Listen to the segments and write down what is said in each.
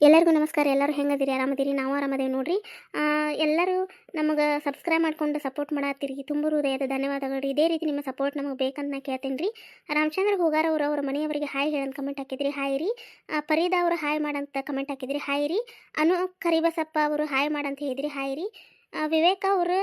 ಎಲ್ಲರಿಗೂ ನಮಸ್ಕಾರ, ಎಲ್ಲರೂ ಹೆಂಗದಿರಿ? ಆರಾಮದಿರಿ? ನಾವು ಆರಾಮದೇವಿ ನೋಡ್ರಿ. ಎಲ್ಲರೂ ನಮಗೆ ಸಬ್ಸ್ಕ್ರೈಬ್ ಮಾಡ್ಕೊಂಡು ಸಪೋರ್ಟ್ ಮಾಡತ್ತೀರಿ. ತುಂಬ ಹೃದಯದ ಧನ್ಯವಾದಗಳು. ಇದೇ ರೀತಿ ನಿಮ್ಮ ಸಪೋರ್ಟ್ ನಮಗೆ ಬೇಕಂತ ನಾ ಕೇಳ್ತೀನಿ ರೀ ರಾಮಚಂದ್ರ ಹೂಗಾರ ಅವರು, ಅವ್ರ ಮನೆಯವರಿಗೆ ಹಾಯ್ ಹೇಳಂತ ಕಮೆಂಟ್ ಹಾಕಿದ್ರಿ. ಹಾಯ್ ರೀ. ಪರೀದ ಅವರು ಹಾಯ್ ಮಾಡಂತ ಕಮೆಂಟ್ ಹಾಕಿದ್ರಿ. ಹಾಯ್ ರೀ. ಅನು ಕರಿಬಸಪ್ಪ ಅವರು ಹಾಯ್ ಮಾಡಂತ ಹೇಳಿದ್ರಿ. ಹಾಯ್ ರೀ. ವಿವೇಕ್ ಅವರು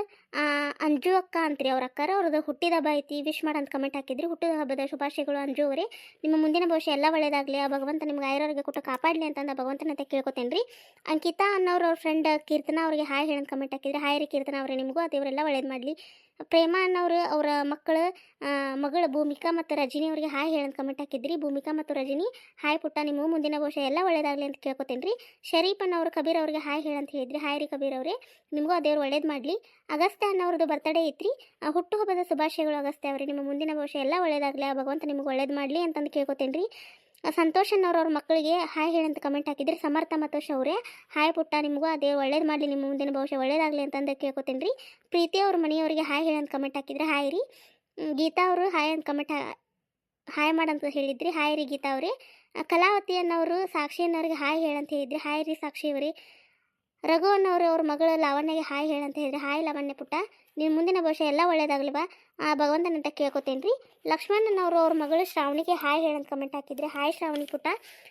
ಅಂಜು ಅಕ್ಕ ಅಂತ್ರಿ ಅವ್ರ ಅಕ್ಕಾರ, ಅವ್ರದ್ದು ಹುಟ್ಟಿದ ಹಬ್ಬ ಐತಿ ವಿಶ್ ಮಾಡಂತ ಕಮೆಂಟ್ ಹಾಕಿದ್ರಿ. ಹುಟ್ಟಿದ ಹಬ್ಬದ ಶುಭಾಶಯಗಳು ಅಂಜು ಅವರೇ. ನಿಮ್ಮ ಮುಂದಿನ ಭವಿಷ್ಯ ಎಲ್ಲ ಒಳ್ಳೇದಾಗಲಿ. ಆ ಭಗವಂತ ನಿಮ್ಗೆ ಆಯುರ್ವೇಗ ಕೊಟ್ಟು ಕಾಪಾಡಲಿ ಅಂತಂದ ಭಗವಂತನ ಅಂತ ಕೇಳ್ಕೊತೇನೆ ರೀ ಅಂಕಿತಾ ಅನ್ನೋರು ಅವ್ರ ಫ್ರೆಂಡ್ ಕೀರ್ತನ ಅವ್ರಿಗೆ ಹಾಯ್ ಹೇಳಂತ ಕಮೆಂಟ್ ಹಾಕಿದ್ರೆ, ಹಾಯ್ ರೀ ಕೀರ್ತನ ಅವರೇ, ನಿಮಗೂ ದೇವರೆಲ್ಲ ಒಳ್ಳೇದು ಮಾಡಲಿ. ಪ್ರೇಮ ಅನ್ನೋರು ಅವರ ಮಕ್ಕಳು ಮಗಳು ಭೂಮಿಕಾ ಮತ್ತು ರಜನಿ ಅವರಿಗೆ ಹಾಯ್ ಹೇಳಂತ ಕಮೆಂಟ್ ಹಾಕಿದ್ರಿ ಭೂಮಿಕಾ ಮತ್ತು ರಜನಿ, ಹಾಯ್ ಪುಟ್ಟ ನಿಮಗೂ ಮುಂದಿನ ಭವಿಷ್ಯ ಎಲ್ಲ ಒಳ್ಳೇದಾಗಲಿ ಅಂತ ಕೇಳ್ಕೊತೇನೆ ರೀ. ಶರೀಫ್ ಅನ್ನೋರು, ಕಬೀರ್ ಅವರಿಗೆ ಹಾಯ್ ಹೇಳಂತ ಹೇಳಿದ್ರಿ. ಹಾಯ್ ರೀ ಕಬೀರ್ ಅವರೇ. ನಿಮಗೂ ಆ ದೇವ್ರು ಒಳ್ಳೇದು ಮಾಡಲಿ. ಅಗಸ್ತ್ಯ ಅನ್ನೋರದ್ದು ಬರ್ತಡೇ ಐತ್ರಿ. ಹುಟ್ಟುಹಬ್ಬದ ಶುಭಾಶಯಗಳು ಅಗಸ್ತ್ಯ ಅವರೇ. ನಿಮ್ಮ ಮುಂದಿನ ಭವಿಷ್ಯ ಎಲ್ಲ ಒಳ್ಳೇದಾಗಲಿ. ಆ, ಭಗವಂತ ನಿಮಗೆ ಒಳ್ಳೇದು ಮಾಡಲಿ ಅಂತಂದು ಕೇಳ್ಕೊತೇನೆ ರೀ. ಸಂತೋಷ್ ಅನ್ನೋರು ಅವ್ರ ಮಕ್ಕಳಿಗೆ ಹಾಯ್ ಹೇಳಂತ ಕಮೆಂಟ್ ಹಾಕಿದ್ರಿ ಸಮರ್ಥ ಮತ್ತು ಶೌರ್ಯ ಹಾಯ್ ಪುಟ್ಟ, ನಿಮಗೂ ಅದೇ ಒಳ್ಳೇದು ಮಾಡಲಿ, ನಿಮ್ಮ ಮುಂದಿನ ಭವಿಷ್ಯ ಒಳ್ಳೇದಾಗಲಿ ಅಂತಂದು ಕೇಳ್ಕೊತೇನೆ ರೀ. ಪ್ರೀತಿ ಅವ್ರ ಮನೆಯವರಿಗೆ ಹಾಯ್ ಹೇಳಂತ ಕಮೆಂಟ್ ಹಾಕಿದ್ರೆ ಹಾಯ್ ರೀ. ಗೀತಾ ಅವರು ಹಾಯ್ ಅಂತ ಕಮೆಂಟ್ ಹಾಯ್ ಮಾಡಂತ ಹೇಳಿದ್ರಿ, ಹಾಯ್ ರೀ ಗೀತಾ ಅವರೇ. ಕಲಾವತಿ ಅನ್ನೋರು ಸಾಕ್ಷಿ ಅನ್ನೋರಿಗೆ ಹಾಯ್ ಹೇಳಂತ ಹೇಳಿದ್ರಿ, ಹಾಯ್ ರೀ ಸಾಕ್ಷಿ ಅವರೇ. ರಘು ಅನ್ನೋರು ಅವ್ರ ಮಗಳು ಲಾವಣ್ಯಗೆ ಹಾಯ್ ಹೇಳಂತ ಹೇಳಿದ್ರಿ, ಹಾಯ್ ಲಾವಣ್ಯ ಪುಟ್ಟ. ನಿಮ್ಮ ಮುಂದಿನ ಭವಿಷ್ಯ ಎಲ್ಲ ಒಳ್ಳೇದಾಗಲಿ ಬಾ. ಆ ಭಗವಂತನಂತ ಕೇಳ್ಕೊತೇನೆ ರೀ. ಲಕ್ಷ್ಮಣ್ಣನವರು ಅನ್ನೋರು ಅವ್ರ ಮಗಳು ಶ್ರಾವಣಿಗೆ ಹಾಯ್ ಹೇಳಂತ ಕಮೆಂಟ್ ಹಾಕಿದ್ರೆ, ಹಾಯ್ ಶ್ರಾವಣಿ ಪುಟ್ಟ,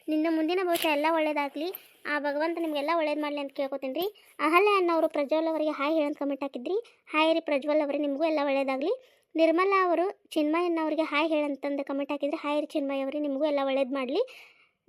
ನಿನ್ನ ಮುಂದಿನ ಭವಿಷ್ಯ ಎಲ್ಲ ಒಳ್ಳೇದಾಗಲಿ. ಆ ಭಗವಂತ ನಿಮಗೆಲ್ಲ ಒಳ್ಳೇದು ಮಾಡಲಿ ಅಂತ ಕೇಳ್ಕೊತೀನಿ ರೀ. ಅಹಲ್ಯ ಅನ್ನೋರು ಪ್ರಜ್ವಲ್ ಅವರಿಗೆ ಹಾಯ್ ಹೇಳಂತ ಕಮೆಂಟ್ ಹಾಕಿದ್ರಿ. ಹಾಯ್ ರೀ ಪ್ರಜ್ವಲ್ ಅವರೇ, ನಿಮಗೂ ಎಲ್ಲ ಒಳ್ಳೇದಾಗಲಿ. ನಿರ್ಮಲಾ ಅವರು ಚಿನ್ಮಯ್ ಅವರಿಗೆ ಹಾಯ್ ಹೇಳಂತಂದು ಕಮೆಂಟ್ ಹಾಕಿದ್ರೆ, ಹಾಯ್ ರೀ ಚಿನ್ಮಯ್ ಅವರೇ, ನಿಮಗೂ ಎಲ್ಲ ಒಳ್ಳೇದು ಮಾಡಲಿ.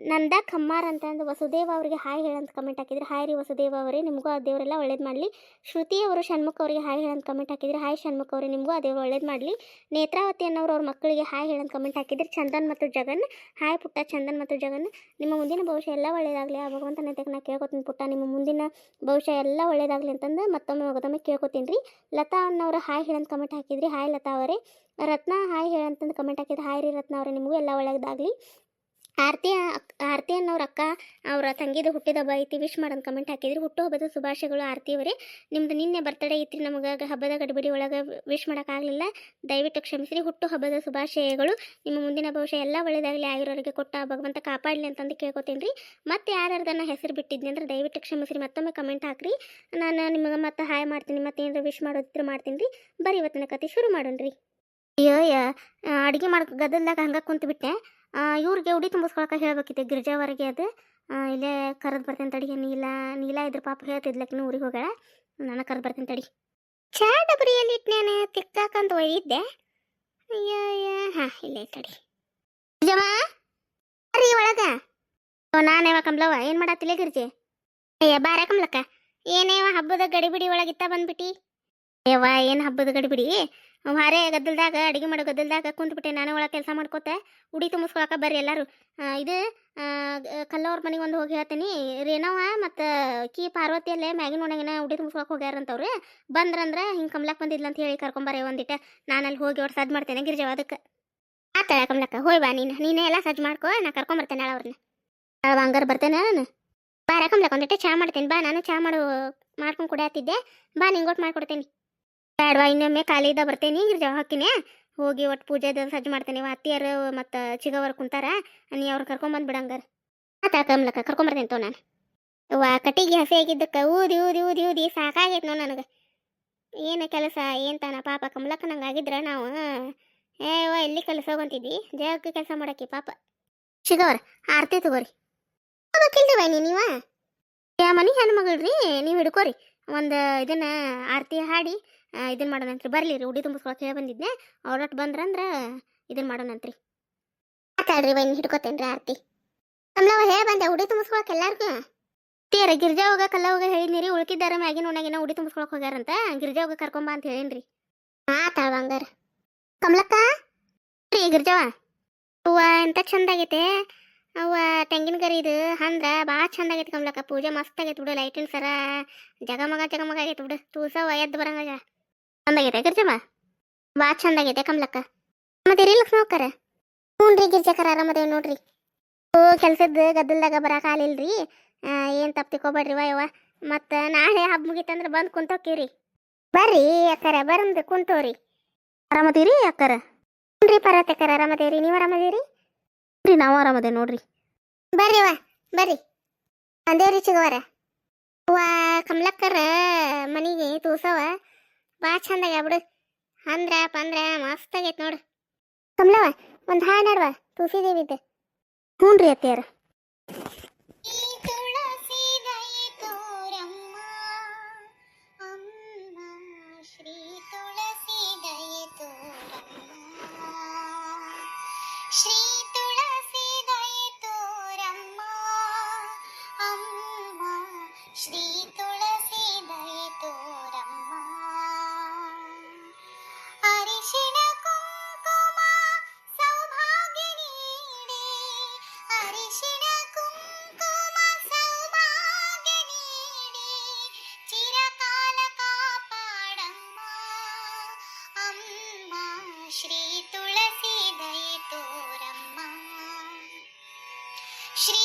ನಂದ ಖಮ್ಮಾರ್ ಅಂತಂದು ವಸುದೇವ ಅವರಿಗೆ ಹಾಯ್ ಹೇಳಂತ ಕಮೆಂಟ್ ಹಾಕಿದ್ರು. ಹಾಯ್ ರೀ ವಸುದೇವ ಅವರೇ, ನಿಮಗೂ ಆ ದೇವರೆಲ್ಲ ಒಳ್ಳೇದು ಮಾಡಲಿ. ಶ್ರುತಿ ಅವರು ಷಣ್ಮುಖ ಅವರಿಗೆ ಹಾಯ್ ಹೇಳಂತ ಕಮೆಂಟ್ ಹಾಕಿದ್ರು. ಹಾಯ್ ಷಣ್ಮುಖ ಅವರೇ, ನಿಮಗೂ ಆ ದೇವರು ಒಳ್ಳೇದು ಮಾಡಲಿ. ನೇತ್ರಾವತಿ ಅನ್ನೋರು ಅವ್ರ ಮಕ್ಕಳಿಗೆ ಹಾಯ್ ಹೇಳಂತ ಕಮೆಂಟ್ ಹಾಕಿದ್ರು. ಚಂದನ್ ಮತ್ತು ಜಗನ್, ಹಾಯ್ ಪುಟ್ಟ ಚಂದನ್ ಮತ್ತು ಜಗನ್. ನಿಮ್ಮ ಮುಂದಿನ ಭವಿಷ್ಯ ಎಲ್ಲ ಒಳ್ಳೇದಾಗಲಿ. ಆ ಭಗವಂತನ ತೆಗೆ ನಾ ಕೇಳ್ಕೊತೀನಿ ಪುಟ್ಟ. ನಿಮ್ಮ ಮುಂದಿನ ಭವಿಷ್ಯ ಎಲ್ಲ ಒಳ್ಳೇದಾಗಲಿ ಅಂತಂದು ಮತ್ತೊಮ್ಮೆ ಮಗದೊಮ್ಮೆ ಕೇಳ್ಕೊತೀನಿ ರೀ. ಲತಾ ಅನ್ನೋರು ಹಾಯ್ ಹೇಳಂತ ಕಮೆಂಟ್ ಹಾಕಿದ್ರಿ. ಹಾಯ್ ಲತಾ ಅವರೇ. ರತ್ನ ಹಾಯ್ ಹೇಳಂತಂದು ಕಮೆಂಟ್ ಹಾಕಿದ್ರೆ. ಹಾಯ್ ರೀ ರತ್ನ ಅವರೇ, ನಿಮಗೂ ಎಲ್ಲ ಒಳ್ಳೇದಾಗಲಿ. ಆರತಿ, ಆರ್ತಿ ಅನ್ನೋರ ಅಕ್ಕ, ಅವರ ತಂಗಿದ ಹುಟ್ಟಿದ ಹಬ್ಬ ಐತಿ. ವಿಶ್ ಮಾಡೋದು ಕಮೆಂಟ್ ಹಾಕಿದ್ರಿ. ಹುಟ್ಟು ಹಬ್ಬದ ಶುಭಾಶಯಗಳು ಆರತಿ ಅವರೇ. ನಿಮ್ದು ನಿನ್ನೆ ಬರ್ತಡೇ ಐತ್ರಿ. ನಮಗೆ ಹಬ್ಬದ ಗಡಿಬಿಡಿ ಒಳಗೆ ವಿಶ್ ಮಾಡೋಕ್ಕಾಗಲಿಲ್ಲ ದಯವಿಟ್ಟು ಕ್ಷಮಿಸಿರಿ. ಹುಟ್ಟು ಹಬ್ಬದ ಶುಭಾಶಯಗಳು. ನಿಮ್ಮ ಮುಂದಿನ ಭವಿಷ್ಯ ಎಲ್ಲ ಒಳ್ಳೇದಾಗಲಿ. ಆಗಿರೋರಿಗೆ ಕೊಟ್ಟ ಭಗವಂತ ಕಾಪಾಡಲಿ ಅಂತಂದು ಕೇಳ್ಕೊತೀನಿ ರೀ ಮತ್ತೆ ಯಾರ್ಯಾರ್ದನ್ನ ಹೆಸರು ಬಿಟ್ಟಿದ್ನಿ ಅಂದ್ರೆ ದಯವಿಟ್ಟು ಕ್ಷಮಿಸಿರಿ. ಮತ್ತೊಮ್ಮೆ ಕಮೆಂಟ್ ಹಾಕ್ರಿ. ನಾನು ನಿಮಗೆ ಮತ್ತೆ ಹಾಯ್ ಮಾಡ್ತೀನಿ. ಮತ್ತೆ ಏನಾರು ವಿಶ್ ಮಾಡೋದಿದ್ರೆ ಮಾಡ್ತೀನಿ ರೀ. ಬರೀ ಇವತ್ತಿನ ಕತೆ ಶುರು ಮಾಡೋಣ ರೀ ಅಯ್ಯೋ ಅಡುಗೆ ಮಾಡೋ ಗದಲ್ದಾಗ ಹಂಗೆ ಕುಂತ್ಬಿಟ್ಟೆ. ಇವ್ರಿಗೆ ಉಡಿ ತುಂಬಿಸ್ಕೊಳಕ್ಕೆ ಹೇಳ್ಬೇಕಿತ್ತು ಗಿರ್ಜಾವರೆಗೆ ಅದು. ಇಲ್ಲೇ ಕರೆದು ಬರ್ತೇನೆ ತಡಿ, ನೀಲ ನೀಲ ಇದ್ರ ಪಾಪ ಹೇಳ್ತಿದ್ಲಕ್ಕೆ ಊರಿಗೆ ಹೋಗ್ಯಾಳ ನಾನು ಕರೆದು ಬರ್ತೇನೆ ತಡಿ. ಚಾ ಡಬರಿಯಲ್ಲಿ ನಾನು ತಿಕ್ಕಾಕಂತ ಒಯ್ದಿದ್ದೆ. ಅಯ್ಯೋ ಹಾ, ಇಲ್ಲೇ ತಡಿ. ಗಿರ್ಜಮ್ಮ ರೀ ಒಳಗ. ಯಾವ ಕಮ್ಲವ್ವ, ಏನು ಮಾಡತ್ತಿಲ್ಲ ಗಿರ್ಜೆ? ಅಯ್ಯ ಬಾರ ಕಮ್ಲಕ್ಕ. ಏನೇವ ಹಬ್ಬದ ಗಡಿಬಿಡಿ ಒಳಗಿತ್ತ ಬಂದ್ಬಿಟ್ಟಿ? ಯವ್ವ ಏನು ಹಬ್ಬದ ಗಡಿಬಿಡಿ ಹಾರೆ ಗದ್ದಲ್ದಾಗ ಅಡಿಗೆ ಮಾಡೋ ಗದ್ದಲ್ದಾಗ ಕುಂತ್ಬಿಟ್ಟೆ ನಾನು ಒಳಗೆ ಕೆಲಸ ಮಾಡ್ಕೋತ ಉಡಿ ತುಂಬಿಸ್ಕೊಳಕ ಬರ್ರಿ ಎಲ್ಲರೂ. ಇದು ಆ, ಕಲ್ಲವ್ರ ಮನೆಗೆ ಒಂದು ಹೋಗಿ ಹೇಳ್ತೀನಿ. ರೇಣವ ಮತ್ತು ಕಿ ಪಾರ್ವತಿಯಲ್ಲೇ ಮ್ಯಾಗಿನ ಒಣಗಿನ ಉಡಿ ತುಂಬಿಸ್ಕೊಳಕ್ಕೆ ಹೋಗ್ಯಾರಂತವ್ರು. ಬಂದ್ರಂದ್ರೆ ಹಿಂಗೆ ಕಮ್ಲಕ್ ಬಂದಿದ್ಲ ಅಂತ ಹೇಳಿ ಕರ್ಕೊಂಬರ್ರಿ ಒಂದಿಟ್ಟ ನಾನು ಅಲ್ಲಿ ಹೋಗಿ ಅವ್ರು ಸಜ್ಜು ಮಾಡ್ತೇನೆ ಗಿರ್ಜವ ಅದಕ್ಕೆ. ಆತಾಳ ಕಮ್ಲಕ್ಕ ಹೋಯ್ ಬಾ ನೀನು. ನೀನೇ ಎಲ್ಲ ಸಜ್ಜು ಮಾಡ್ಕೊ ನಾ ಕರ್ಕೊಂಬರ್ತೇನೆ ಅವ್ರನ್ನ ಅವ ಹಂಗಾರೆ ಬರ್ತೇನೆ ನಾನು. ಬಾರ ಕಮ್ಲಕ್ಕ ಒಂದಿಟ ಚಾ ಮಾಡ್ತೇನೆ. ಬಾ ನಾನು ಚಾ ಮಾಡು ಮಾಡ್ಕೊಂಡು ಕುಡಿಯತ್ತಿದ್ದೆ. ಬಾ ನಿಂಗೊಟ್ಟು ಮಾಡ್ಕೊಡ್ತೇನೆ. ಬೇಡವಾ, ಇನ್ನೊಮ್ಮೆ ಖಾಲಿದ ಬರ್ತೇನೆ ಗಿರ್ಜವ ಹಾಕಿನೇ. ಹೋಗಿ ಒಟ್ಟು ಪೂಜೆದ ಸಜ್ಜು ಮಾಡ್ತೇನೆ. ಅತ್ತಿಯರು ಮತ್ತು ಚಿಗವರು ಕುಂತಾರ, ನೀ ಅವ್ರು ಕರ್ಕೊಂಬಂದು ಬಿಡಂಗಾರ ಆತ ಕಮ್ಲಕ್ಕ ಕರ್ಕೊಂಬರ್ತೇನೆ ತೋ ನಾನು. ವಾ ಕಟ್ಟಿಗೆ ಹಸಿ ಆಗಿದ್ದಕ್ಕೆ ಊದಿ ಊದಿ ಊದಿ ಊದಿ ಸಾಕಾಗೈತೆ ನೋ ನನಗೆ. ಏನು ಕೆಲಸ, ಏನು ತಾನ? ಪಾಪ ಕಮಲಕ್ಕ ನಂಗೆ ಆಗಿದ್ರೆ ನಾವು ಏ ವಾ ಎಲ್ಲಿ ಕೆಲಸ ಹೋಗಂತಿದ್ವಿ ಜಗಕ್ಕೆ ಕೆಲಸ ಮಾಡಕ್ಕೆ ಪಾಪ. ಚಿಗವರ್, ಆರ್ತಿ ತಗೋರಿ. ಹೋಗ್ಬೇಕಿಲ್ರಿ ನೀ ನೀವ ಮನೆ ಹೆಣ್ಮಗಳ್ರಿ, ನೀವು ಹಿಡ್ಕೋರಿ. ಒಂದು ಇದನ್ನ ಆರತಿ ಹಾಡಿ ಇದನ್ನ ಮಾಡೋಣಂತ್ರಿ. ಬರ್ಲಿ ರೀ, ಉಡಿ ತುಂಬಿಸ್ಕೊಳಕ್ಕೆ ಹೇಳಿ ಬಂದಿದ್ನೆ. ಅವ್ರೊಟ್ಟು ಬಂದ್ರಂದ್ರೆ ಇದನ್ನ ಮಾಡೋಣಂತ್ರಿ. ಮಾತಾಡ್ರಿ ಬೈನ್ ಹಿಡ್ಕೋತೇನ್ರಿ ಆರ್ತಿ. ಕಮಲವ ಹೇಳಿ ಬಂದೆ, ಉಡಿ ತುಂಬಿಸ್ಕೊಳಕ್ಕೆ ಎಲ್ಲಾರ್ಗೂ. ತೀರ ಗಿರ್ಜಾ ಹೋಗ, ಕಲ್ಲ ಹೋಗ ಹೇಳಿನಿ ರೀ, ಉಳ್ಕಿದ್ದಾರೆ ಮ್ಯಾಗಿನ ಒಣಗಿನ ಉಡಿ ತುಂಬಿಸ್ಕೊಳಕ್ಕೆ ಹೋಗ್ಯಾರಂತ. ಗಿರ್ಜಾ ಹೋಗ ಕರ್ಕೊಂಬ ಅಂತ ಹೇಳಿನ್ರಿ. ಮಾತಾಡ ಹಂಗಾರ ಕಮಲಕ್ಕ? ರೀ, ಗಿರ್ಜವ. ಹೂವ ಎಂತ ಚಂದ ಆಗೈತೆ ಅವ್ವ ತೆಂಗಿನ ಗರಿ ಇದು ಅಂದ್ರ ಭಾಳ ಚಂದ ಆಗೈತೆ ಕಮಲಕ್ಕ. ಪೂಜೆ ಮಸ್ತ್ ಆಗೈತೆ ಬಿಡು ಲೈಟಿನ ಸರ ಜಗಮಗ ಜಗಮಗ ಆಗೈತೆ ಬಿಡು. ತೂಸವ ಎದ್ದು ಬರಂಗ ಚಂದ ಗಿರ್ಜಮ್ಮ. ಗಿರ್ಜಮ್ಮ ಚಂದಾಗಿದೆ ಚಂದ ಆಗೈತೆ ಕಮಲಕ್ಕ. ಲಕ್ಷ್ಮ ಲಕ್ಷ್ಮಕ್ಕರ ಹ್ಞೂ ರೀ ಗಿರ್ಜಕರ ಆರಾಮದೇವ್ ನೋಡ್ರಿ. ಓ, ಕೆಲ್ಸದ ಗದ್ದಲ್ದಾಗ ಬರಕ್ಕೆ ಆಲಿಲ್ರಿ ಏನು ತಪ್ಪು ತಿಳ್ಕೊಬೇಡ್ರಿ ಯವ್ವ ಮತ್ತು ನಾಳೆ ಹಬ್ಬ ಮುಗೀತಂದ್ರೆ ಬಂದು ಕುಂತೋಕ್ಕಿವ್ರಿ ಬರ್ರಿ ಅಕ್ಕರ, ಬಂದು ಕುಂತೋರಿ. ಆರಾಮದೀರಿ ಅಕ್ಕರ? ಹ್ಞೂ ರೀ ಪರತಕ್ಕರ ಆರಾಮದೇವ್ರಿ. ನೀವು ಆರಾಮದೇರಿ? ರೀ ನಾವು ಆರಾಮದೇವ್ ನೋಡ್ರಿ. ಬರ್ರಿ ವಾ ಬರ್ರಿ. ಅಂದೇವ್ರಿ ಚಿಗವರ ವಾ ಕಮಲಕ್ಕರ ಮನಿಗೆ ತೂಸವ ಭಾಳ ಚಂದ ಆಗ್ಯಾವ ಬಿಡು ಅಂದ್ರ ಪಂದ್ರ ಮಸ್ತ್ ಆಗೈತೆ ನೋಡು. ಕಮಲವ ಒಂದು ಹಾಡು ಹಾಡುವ ತೂಸಿದೇವಿದ್ದ ಹ್ಞೂ ರೀ ಅಮ್ಮ, ಶ್ರೀ ಶ್ರೀ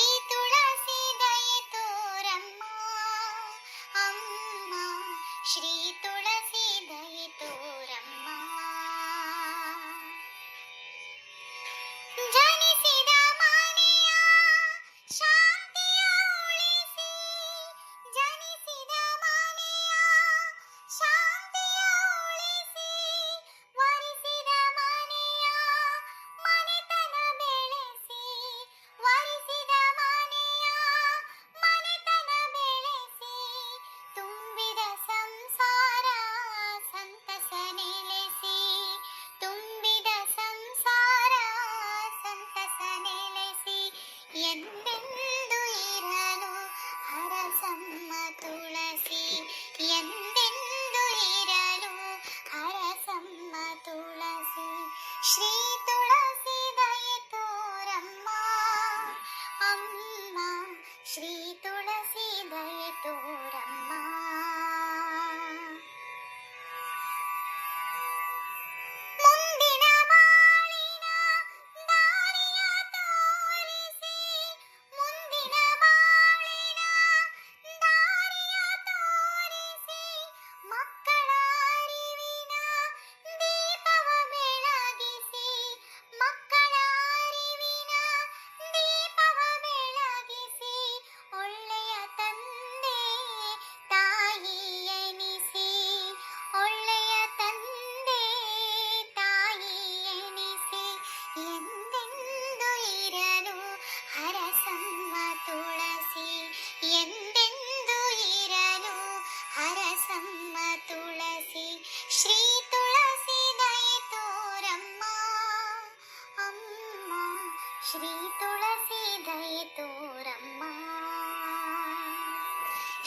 ಶ್ರೀ ತುಳಸಿ ದೈ ತೋರಮ್ಮ.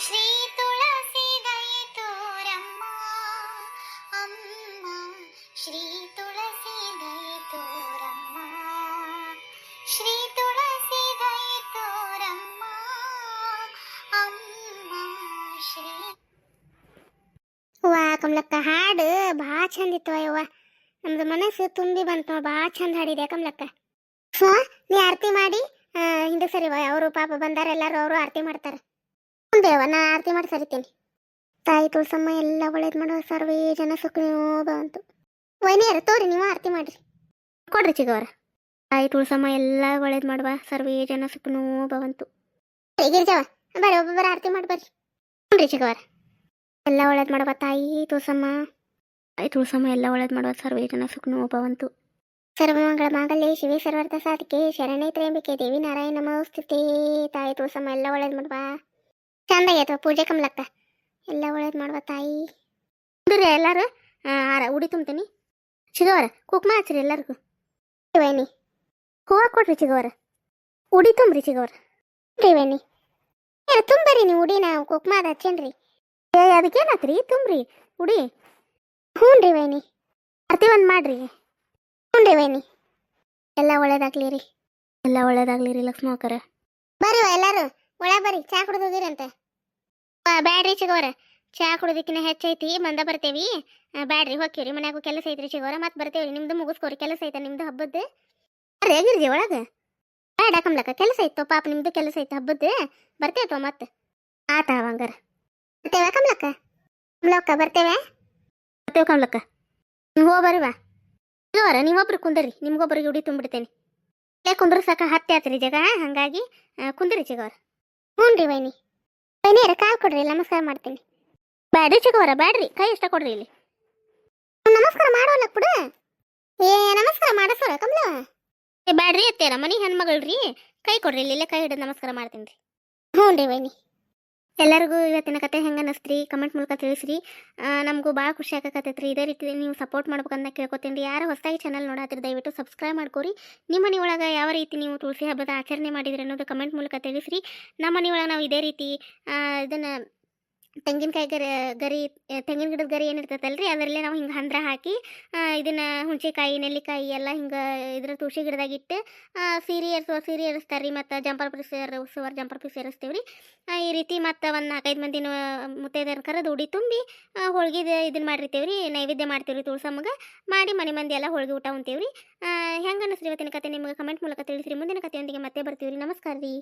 ಶ್ರೀ ತುಳಸಿ ದೈ ತೋರಮ್ಮ. ಅಮ್ಮ ಶ್ರೀ ತುಳಸಿ ದೈ ತೋರಮ್ಮ. ಶ್ರೀ ತುಳಸಿ ದೈ ತೋರಮ್ಮ. ಅಮ್ಮ ಶ್ರೀ ವಾ ಕಮಲಕ್ಕ ಹಾಡು ಭಾಳ ಚಂದ ಇತ್ತು ಯವ್ವ ನಮ್ದು ಮನಸ್ಸು ತುಂಬಿ ಬಂತು ಭಾಳ ಚಂದ ಹಾಡಿದೆ ಕಮಲಕ್ಕ. ಸೊ ನೀ ಆರತಿ ಮಾಡಿ ಹಿಂದಕ್ಕೆ ಸರಿ ಸರಿ ಅವರು ಪಾಪ ಬಂದಾರ, ಎಲ್ಲರೂ ಅವರು ಆರತಿ ಮಾಡ್ತಾರೆ. ದೇವ, ನಾ ಆರತಿ ಮಾಡಿ ಸರಿತೀನಿ. ತಾಯಿ ತುಳಸಮ್ಮ ಎಲ್ಲ ಒಳ್ಳೇದು ಮಾಡೋ, ಸರ್ವೇ ಜನ ಸುಖನೋ ಬಂತು ವೈನಿಯರ ತೋರಿ, ನೀವು ಆರತಿ ಮಾಡ್ರಿ. ಕೊಡ್ರಿ ಚಿಗವರ. ತಾಯಿ ತುಳಸಮ್ಮ ಎಲ್ಲ ಒಳ್ಳೇದು ಮಾಡುವ, ಸರ್ವೇ ಜನ ಸುಖನೋ ಬಂತು ಗಿರ್ಜವ ಬರ್ರಿ, ಒಬ್ಬೊಬ್ಬರ ಆರತಿ ಮಾಡಿ ಬರ್ರಿ. ನೋಡ್ರಿ ಚಿಗವರ. ಎಲ್ಲ ಒಳ್ಳೇದು ಮಾಡುವ ತಾಯಿ ತುಳಸಮ್ಮ. ತಾಯಿ ತುಳಸಮ್ಮ ಎಲ್ಲ ಒಳ್ಳೇದು ಮಾಡುವ, ಸರ್ವೇ ಜನ ಸುಖನೋ ಭವಂತು. ಸರ್ವಮಂಗಳ ಮಾಂಗಲ್ಯ, ಶಿವೆ ಸರ್ವಾರ್ಥ ಸಾಧಿಕೆ, ಶರಣೈ ತ್ರ್ಯಂಬಿಕೆ, ದೇವಿ ನಾರಾಯಣ ನಮಸ್ತುತಿ. ತಾಯಿ ತುಳಸಮ್ಮ ಎಲ್ಲ ಒಳ್ಳೇದು ಮಾಡುವ ಚಂದ ಆಯ್ತು ಪೂಜೆ ಕಮ್ಲಕ್ಕ? ಎಲ್ಲ ಒಳ್ಳೇದು ಮಾಡುವ ತಾಯಿ. ಕುಂದ್ರಿ ಎಲ್ಲರೂ ಉಡಿ ತುಂಬ್ತೀನಿ. ಚಿಗವರ, ಕುಕ್ಮ ಹಚ್ಚ್ರಿ ಎಲ್ಲರಿಗೂ. ವೈನಿ, ಹೂವ ಕೊಡ್ರಿ ಚಿಗವರ. ಉಡಿ ತುಂಬ್ರಿ ಚಿಗವರ. ರೀ ವೈನಿ ತುಂಬರಿ ನೀವು ನಾವು ಕುಕ್ಮ ಅದು ಹಚ್ಚೇನ್ರಿ ಅದಕ್ಕೇನಾತ್ರಿ ತುಂಬ್ರಿ, ಉಡಿ. ಹ್ಞೂ ರೀ ವೈನಿ, ಅರ್ತಿ ಒಂದು ಮಾಡ್ರಿ. ಹ್ಞೂ ರೀ ವೈನಿ? ಎಲ್ಲ ಒಳ್ಳೇದಾಗ್ಲಿ ರೀ ಎಲ್ಲ ಒಳ್ಳೇದಾಗ್ಲಿ ರೀ ಲಕ್ಷ್ಮಕ್ಕರ ಬರ್ರಿ ಎಲ್ಲರೂ ಒಳ ಬರ್ರಿ ಚಾ ಕುಡಿದು ಹೋಗಿರಂತೆ. ಬ್ಯಾಡ್ರಿ ಚಿಗೋರ ಚಾ ಕುಡ್ದಕ್ಕಿನ ಹೆಚ್ಚೈತಿ ಬಂದ ಬರ್ತೇವಿ. ಬ್ಯಾಡ್ರಿ ಹೋಗ್ತೀವ್ರಿ ಮನ್ಯಾಗೂ ಕೆಲಸ ಐತ್ರಿ ಚಿಗೋರ ಮತ್ತೆ ಬರ್ತೇವ್ರಿ ನಿಮ್ದು ಮುಗಿಸ್ಕೋರಿ ಕೆಲಸ ಐತ ನಿಮ್ದು ಹಬ್ಬದ್ದು. ಬರ್ರಿ ಒಳಗ ಒಳಗೆ? ಬ್ಯಾಡ ಕಮ್ಲಕ್ಕ ಕೆಲಸ ಐತೋ ಪಾಪ ನಿಮ್ದು ಕೆಲಸ ಐತೆ ಹಬ್ಬದ್ದು. ಬರ್ತೇವೆ ಮತ್ತೆ. ಆತ ಹಂಗಾರ. ಬರ್ತೇವೆ ಕಮ್ಲಕ್ಕ? ಕಮ್ಲಕ್ಕ ಬರ್ತೇವೆ? ಬರ್ತೇವೆ ಕಮ್ಲಕ್ಕ. ಹೋಗಿ ಬರುವ. ಚಿಗೋರ ನೀವೊಬ್ರು ಕುಂದರಿ, ನಿಮ್ಗೊಬ್ರಿಗೆ ಉಡಿ ತುಂಬಿಡ್ತೇನೆ. ಲೇ ಕುಂದ್ರ ಸಾಕ, ಹತ್ತೆ ಆತ್ರಿ ಜಗ ಹಂಗಾಗಿ ಕುಂದರಿ ಚಿಗೋರ ಹ್ಞೂ ರೀ ವೈನಿ. ವೈನಿಯರ ಕಾಲ್ ಕೊಡ್ರಿ ನಮಸ್ಕಾರ ಮಾಡ್ತೀನಿ. ಬ್ಯಾಡ್ರಿ ಚಿಕ್ಕವರ ಬ್ಯಾಡ್ರಿ, ಕೈ ಇಷ್ಟ ಕೊಡ್ರಿ ಇಲ್ಲಿ. ನಮಸ್ಕಾರ ಮಾಡೋಲ್ಲ ಕೂಡ ಏ, ನಮಸ್ಕಾರ ಮಾಡಸೋರ ಕಮಲ? ಏ, ಬ್ಯಾಡ್ರಿ ಅತ್ತೇರ ಮನಿ ಹೆಣ್ಮಗಳ್ರಿ. ಕೈ ಕೊಡ್ರಿ ಇಲ್ಲಿ ಕೈ ಹಿಡಿದು ನಮಸ್ಕಾರ ಮಾಡ್ತೀನಿ ರೀ. ಹ್ಞೂ ರೀ ವೈನಿ. ಎಲ್ಲರಿಗೂ ಇವತ್ತಿನ ಕತೆ ಹೆಂಗೆ ಅನ್ನಿಸ್ತ್ರಿ ಕಮೆಂಟ್ ಮೂಲಕ ತಿಳಿಸ್ರಿ. ನಮಗೂ ಭಾಳ ಖುಷಿ ಆಗಕತ್ತೈತ್ರಿ. ಇದೇ ರೀತಿ ನೀವು ಸಪೋರ್ಟ್ ಮಾಡ್ಬೇಕಂತ ಕೇಳ್ಕೊತೀನಿ. ರೀ ಯಾರು ಹೊಸದಾಗಿ ಚಾನಲ್ ನೋಡಾತಿರಿ, ದಯವಿಟ್ಟು ಸಬ್ಸ್ಕ್ರೈಬ್ ಮಾಡ್ಕೋರಿ. ನಿಮ್ಮ ಮನೆ ಒಳಗೆ ಯಾವ ರೀತಿ ನೀವು ತುಳಸಿ ಹಬ್ಬದ ಆಚರಣೆ ಮಾಡಿದ್ರಿ ಅನ್ನೋದು ಕಮೆಂಟ್ ಮೂಲಕ ತಿಳಿಸ್ರಿ. ನಮ್ಮ ಮನೆ ಒಳಗೆ ನಾವು ಇದೇ ರೀತಿ ಇದನ್ನು ತೆಂಗಿನಕಾಯಿ ಗರಿ ಗರಿ ತೆಂಗಿನ ಗಿಡದ ಗರಿ ಏನಿರ್ತೈತಲ್ರಿ, ಅದರಲ್ಲೇ ನಾವು ಹಿಂಗೆ ಹಂದ್ರ ಹಾಕಿ ಇದನ್ನು ಹುಣಸೆಕಾಯಿ, ನೆಲ್ಲಿಕಾಯಿ ಎಲ್ಲ ಹಿಂಗೆ ಇದ್ರ ತುಳಸಿ ಗಿಡದಾಗ ಇಟ್ಟು ಸೀರೆ ಏರಿಸುವ ಸೀರೆ ಏರಿಸ್ತಾರೆ ರೀ ಮತ್ತು ಜಂಪರ್ ಪೀಸ್ ಏರಿಸುವ ಜಂಪರ್ ಪೀಸ್ ಏರಿಸ್ತೀವಿ ರೀ ಈ ರೀತಿ ಮತ್ತು ಒಂದು ನಾಲ್ಕೈದು ಮಂದಿನ ಮುತ್ತೈದರ ಕರೆದು ಉಡಿ ತುಂಬಿ ಹೋಳ್ಗೆ ಇದನ್ನ ಮಾಡಿರ್ತೀವಿ ರೀ ನೈವೇದ್ಯ ಮಾಡ್ತೀವಿ ರೀ ತುಳ್ಸಮ್ಮಗೆ ಮಾಡಿ ಮನೆ ಮಂದಿ ಎಲ್ಲ ಹೋಳ್ಗೆ ಊಟ ಉಂತೀವಿ ರೀ ಹೆಂಗೆ ಅನ್ನಿಸ್ರಿ ಇವತ್ತಿನ ಕತೆ ನಿಮಗೆ? ಕಮೆಂಟ್ ಮೂಲಕ ತಿಳಿಸ್ರಿ, ಮುಂದಿನ ಕಥೆಯೊಂದಿಗೆ ಮತ್ತೆ ಬರ್ತೀವಿ ರೀ ನಮಸ್ಕಾರ ರೀ